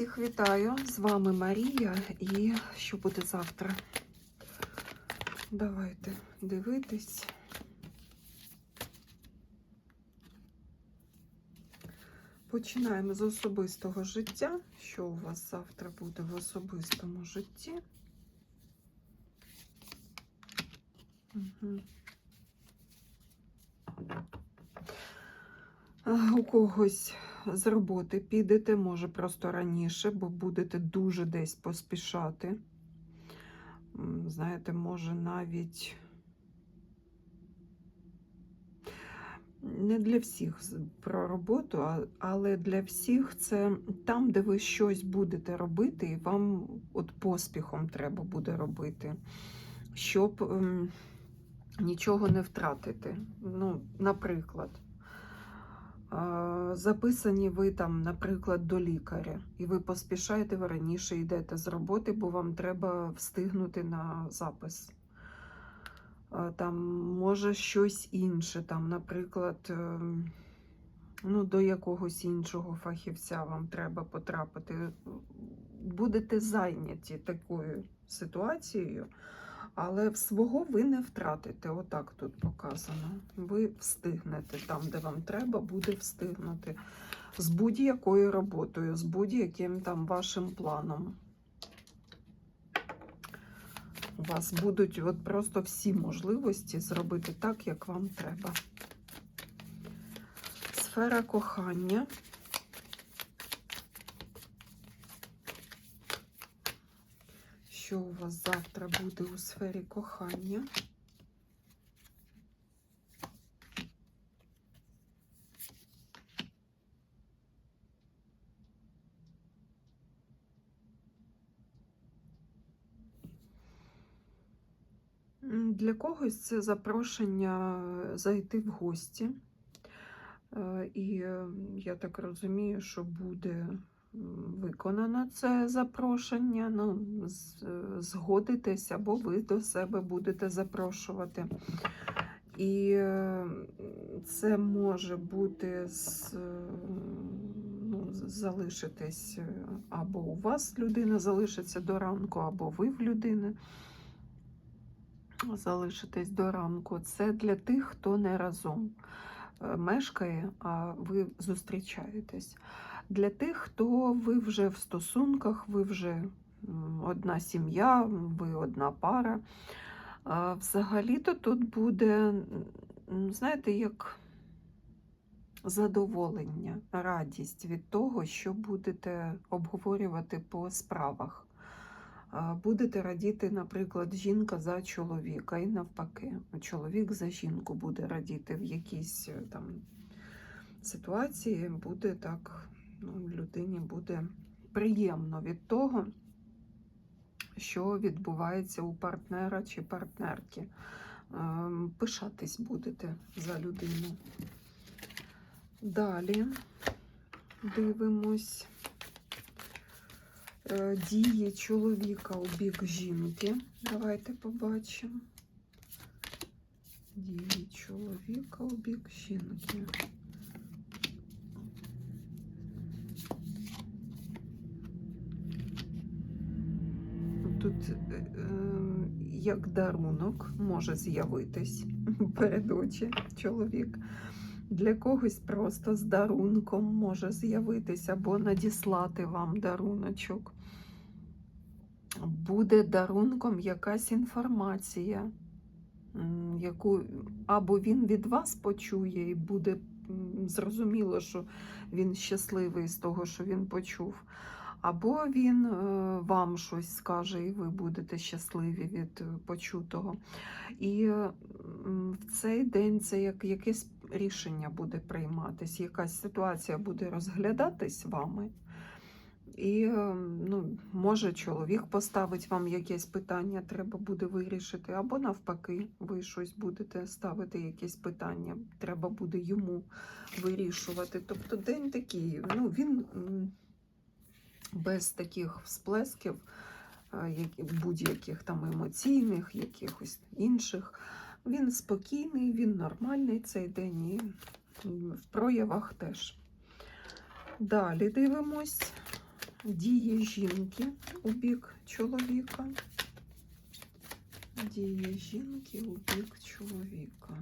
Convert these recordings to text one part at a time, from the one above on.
Всіх вітаю! З вами Марія. І що буде завтра? Давайте дивитись. Починаємо з особистого життя. Що у вас завтра буде в особистому житті? Угу. У когось з роботи підете, може просто раніше, бо будете дуже десь поспішати. Знаєте, може навіть не для всіх про роботу, але для всіх це там, де ви щось будете робити, і вам от поспіхом треба буде робити, щоб ем, нічого не втратити. Ну, наприклад. Записані ви там, наприклад, до лікаря, і ви поспішаєте, ви раніше йдете з роботи, бо вам треба встигнути на запис. Там може щось інше, там, наприклад, ем, ну, до якогось іншого фахівця вам треба потрапити. Будете зайняті такою ситуацією, але свого ви не втратите. Отак тут показано. Ви встигнете там, де вам треба, буде встигнути. З будь-якою роботою, з будь-яким там вашим планом. У вас будуть от просто всі можливості зробити так, як вам треба. Сфера кохання. Що у вас завтра буде у сфері кохання? Для когось це запрошення зайти в гості. Е, І е, я так розумію, що буде виконано це запрошення. Ну, згодитесь, або ви до себе будете запрошувати. І це може бути з, ну, залишитись е, або у вас людина залишиться до ранку, або ви в людини залишитесь до ранку. Це для тих, хто не разом е, мешкає, а ви зустрічаєтесь. Для тих, хто ви вже в стосунках, ви вже одна сім'я, ви одна пара. Взагалі-то тут буде, знаєте, як задоволення, радість від того, що будете обговорювати по справах. Будете радіти, наприклад, жінка за чоловіка, і навпаки, чоловік за жінку буде радіти в якійсь е, там ситуації, буде так, ну, людині буде приємно від того, що відбувається у партнера чи партнерки. Ем, Пишатись будете за людину. Далі дивимось е, дії чоловіка у бік жінки. Давайте побачимо. Дії чоловіка у бік жінки. Як дарунок може з'явитись перед очі чоловік. Для когось просто з дарунком може з'явитися або надіслати вам даруночок. Буде дарунком якась інформація, яку або він від вас почує і буде зрозуміло, що він щасливий з того, що він почув. Або він е, вам щось скаже, і ви будете щасливі від е, почутого. І е, в цей день це як якесь рішення буде прийматись, якась ситуація буде розглядатись вами. І ну, може чоловік поставить вам якесь питання, треба буде вирішити, або навпаки, ви щось будете ставити, якесь питання, треба буде йому вирішувати. Тобто день такий, ну він без таких всплесків, е, будь-яких там емоційних, якихось інших. Він спокійний, він нормальний цей день і в проявах теж. Далі дивимось, дії жінки у бік чоловіка. Дії жінки у бік чоловіка.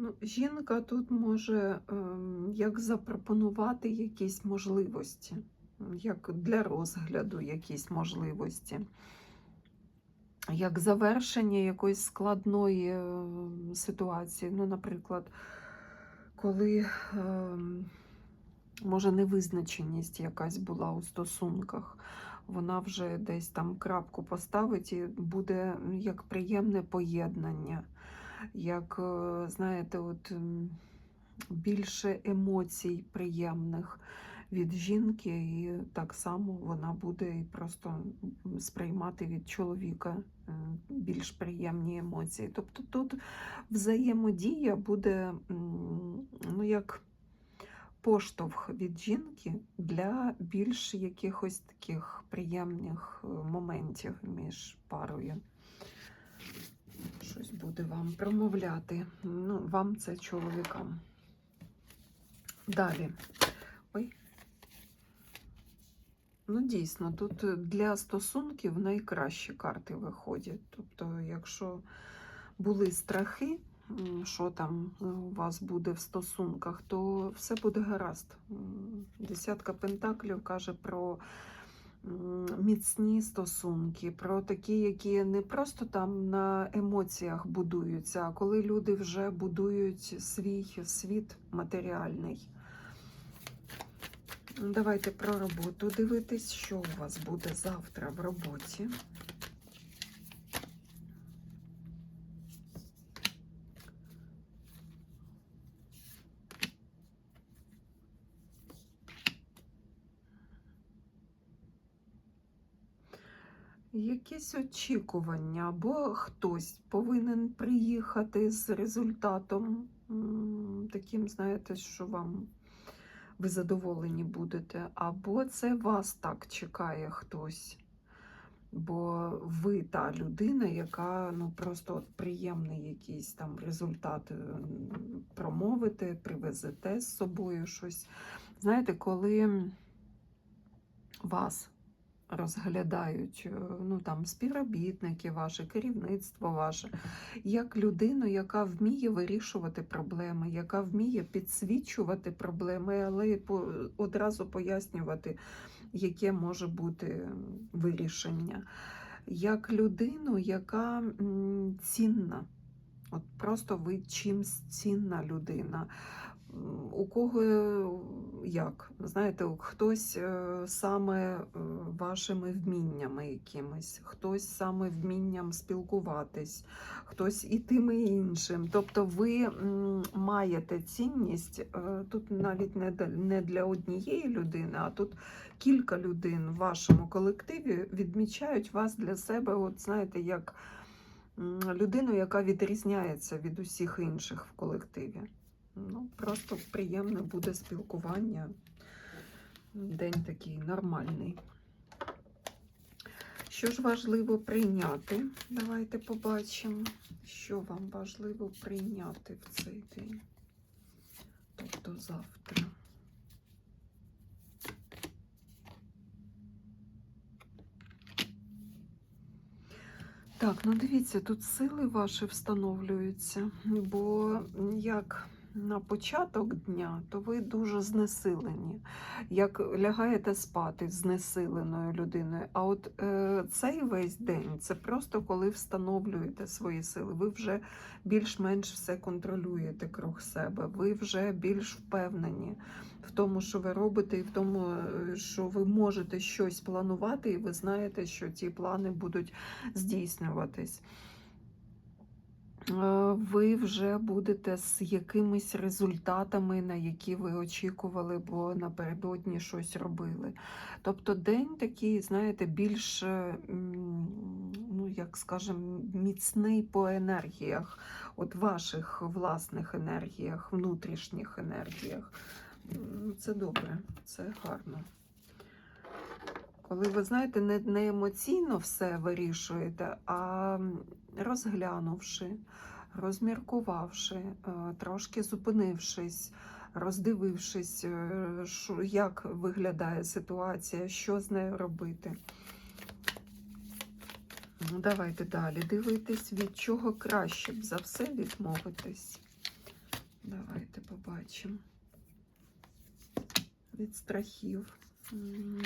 Ну, жінка тут може ем, як запропонувати якісь можливості, як для розгляду якісь можливості, як завершення якоїсь складної е, ситуації. Ну, наприклад, коли ем, може невизначеність якась була у стосунках, вона вже десь там крапку поставить і буде як приємне поєднання як, е, знаєте, от більше емоцій приємних від жінки, і так само вона буде і просто сприймати від чоловіка е, більш приємні емоції. Тобто тут взаємодія буде ну, як поштовх від жінки для більш якихось таких приємних е, моментів між парою буде вам промовляти. Ну, вам це чоловікам. Далі. Ой. Ну, дійсно, тут для стосунків найкращі карти виходять. Тобто, якщо були страхи, що там у вас буде в стосунках, то все буде гаразд. Десятка пентаклів каже про міцні стосунки, про такі, які не просто там на емоціях будуються, а коли люди вже будують свій світ матеріальний. Давайте про роботу дивитись, що у вас буде завтра в роботі. Якісь очікування, або хтось повинен приїхати з результатом таким, знаєте, що вам ви задоволені будете, або це вас так чекає хтось. Бо ви та людина, яка ну просто от приємний якийсь там результат м, промовите, привезете з собою щось. Знаєте, коли вас розглядають е, ну, там, співробітники ваші, керівництво ваше, як людину, яка вміє вирішувати проблеми, яка вміє підсвічувати проблеми, але й одразу пояснювати, яке може бути вирішення. Як людину, яка цінна. От просто ви чимсь цінна людина. У кого е, як? Знаєте, хтось е, саме е, вашими вміннями якимись, хтось саме вмінням спілкуватись, хтось і тим і іншим. Тобто ви маєте цінність тут навіть не для, однієї людини, а тут кілька людей в вашому колективі відмічають вас для себе, от знаєте, як людину, яка відрізняється від усіх інших в колективі. Ну, просто приємне буде спілкування. День такий нормальний. Що ж важливо прийняти? Давайте побачимо, що вам важливо прийняти в цей день. Тобто завтра. Так, ну дивіться, тут сили ваші встановлюються, бо як на початок дня, то ви дуже знесилені, як лягаєте спати знесиленою людиною. А от е, цей весь день це просто коли встановлюєте свої сили. Ви вже більш-менш все контролюєте круг себе, ви вже більш впевнені в тому, що ви робите, і в тому, е, що ви можете щось планувати, і ви знаєте, що ті плани будуть здійснюватись. Е, Ви вже будете з якимись результатами, на які ви очікували, бо напередодні щось робили. Тобто день такий, знаєте, більш, е, ну як скажемо, міцний по енергіях, от ваших власних енергіях, внутрішніх енергіях. Це добре, це гарно. Коли ви знаєте, не, не емоційно все вирішуєте, а розглянувши, розміркувавши, е, трошки зупинившись, роздивившись, е, як виглядає ситуація, що з нею робити. Ну, давайте далі дивитись, від чого краще б за все відмовитись. Давайте побачимо. Від страхів.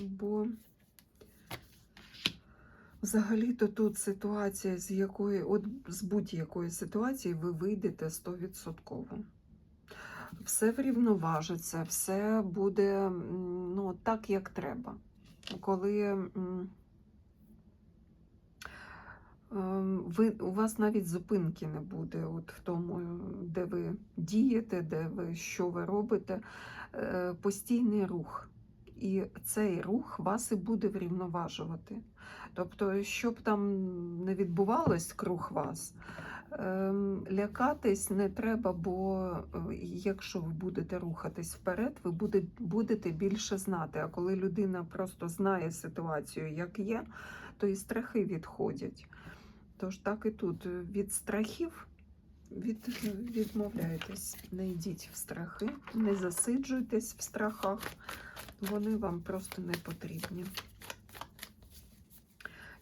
Бо взагалі-то тут ситуація, з якої, от з будь-якої ситуації ви вийдете 100%. Все врівноважиться, все буде ну, так, як треба. Коли ем, ви, у вас навіть зупинки не буде от в тому, де ви дієте, де ви що ви робите, Е, постійний рух. І цей рух вас і буде врівноважувати. Тобто, що б там не відбувалось круг вас, ем, лякатись не треба, бо е, якщо ви будете рухатись вперед, ви будете більше знати. А коли людина просто знає ситуацію, як є, то і страхи відходять. Тож так і тут від страхів від, відмовляйтесь, не йдіть в страхи, не засиджуйтесь в страхах, вони вам просто не потрібні.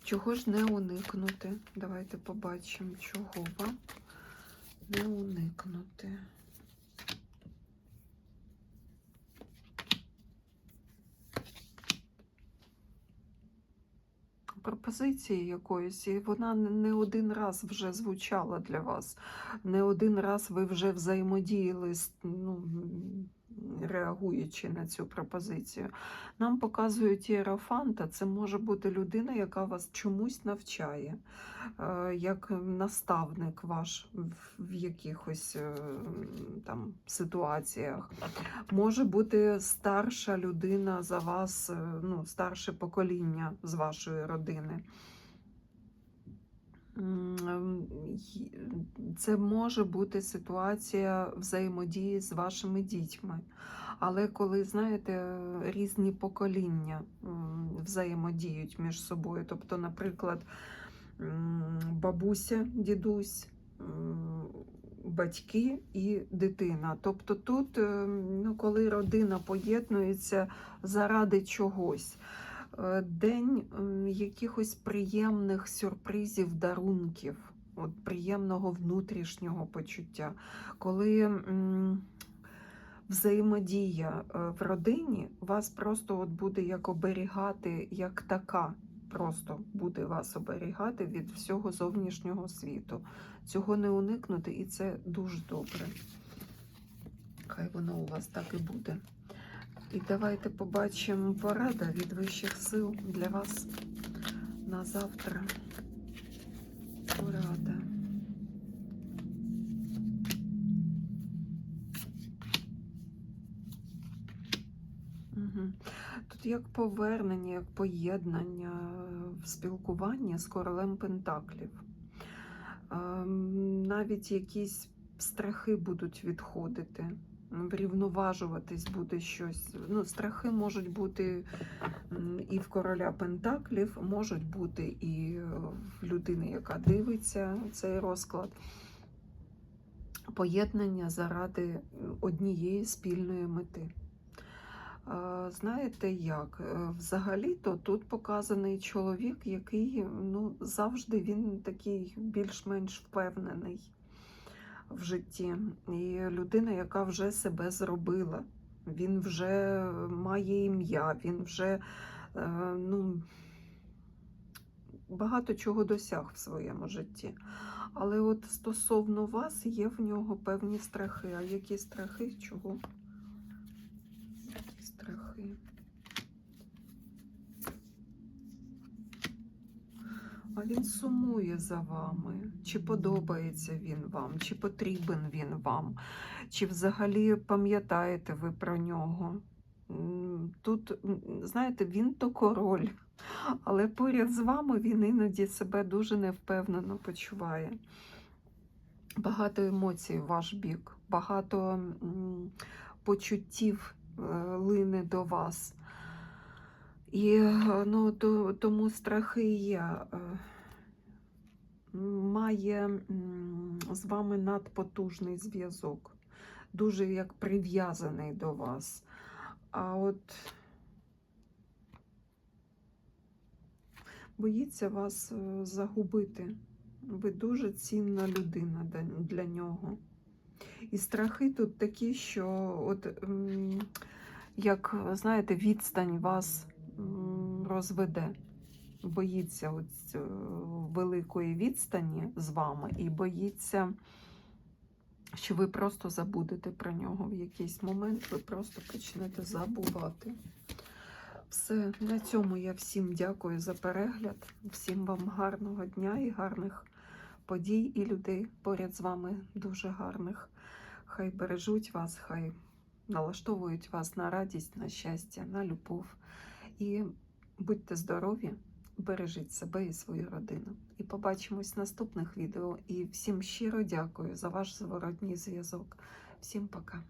Чого ж не уникнути? Давайте побачимо, чого вам не уникнути. Пропозиції якоїсь, і вона не- один раз вже звучала для вас. Не один раз ви вже взаємодіяли, з- ну, реагуючи на цю пропозицію. Нам показують іерофанта, це може бути людина, яка вас чомусь навчає, е, як наставник ваш в- якихось е, там ситуаціях. Може бути старша людина за вас, е, ну, старше покоління з вашої родини. Ем, Це може бути ситуація взаємодії з вашими дітьми. Але коли, знаєте, різні покоління взаємодіють між собою, тобто, наприклад, бабуся, дідусь, батьки і дитина. Тобто тут, е, ну, коли родина поєднується заради чогось. Е, День якихось приємних сюрпризів, дарунків, от приємного внутрішнього почуття, коли взаємодія е, в родині вас просто от буде як оберігати, як така, просто буде вас оберігати від всього зовнішнього світу. Цього не уникнути, і це дуже добре. Хай воно у вас так і буде. І давайте побачимо порада від вищих сил для вас на завтра. Порада. Угу. Тут як повернення, як поєднання в спілкуванні з королем Пентаклів. Ем, Навіть якісь страхи будуть відходити врівноважуватись буде щось. Ну, страхи можуть бути і в короля Пентаклів, можуть бути і в людини, яка дивиться цей розклад. Поєднання заради однієї спільної мети. Знаєте як? Е, Взагалі-то тут показаний чоловік, який ну, завжди він такий більш-менш впевнений в житті. І людина, яка вже себе зробила, він вже має ім'я, він вже е, ну, багато чого досяг в своєму житті. Але от стосовно вас є в нього певні страхи. А які страхи? Чого? Які страхи? А він сумує за вами. Чи подобається він вам, чи потрібен він вам, чи взагалі пам'ятаєте ви про нього? Тут, знаєте, він то король, але поряд з вами він іноді себе дуже невпевнено почуває. Багато емоцій в ваш бік, багато почуттів е, лине до вас. І е, ну, то, тому страхи є. е, Має з вами надпотужний зв'язок, дуже як прив'язаний до вас. А от боїться вас е, загубити. Ви дуже цінна людина для- нього. І страхи тут такі, що от як знаєте, відстань вас розведе. Боїться от великої відстані з вами і боїться, що ви просто забудете про нього в якийсь момент, ви просто почнете забувати. Все, на цьому я всім дякую за перегляд. Всім вам гарного дня і гарних подій, і людей поряд з вами дуже гарних. Хай бережуть вас, хай налаштовують вас на радість, на щастя, на любов. І будьте здорові, бережіть себе і свою родину. І побачимось в наступних відео. І всім щиро дякую за ваш зворотній зв'язок. Всім пока.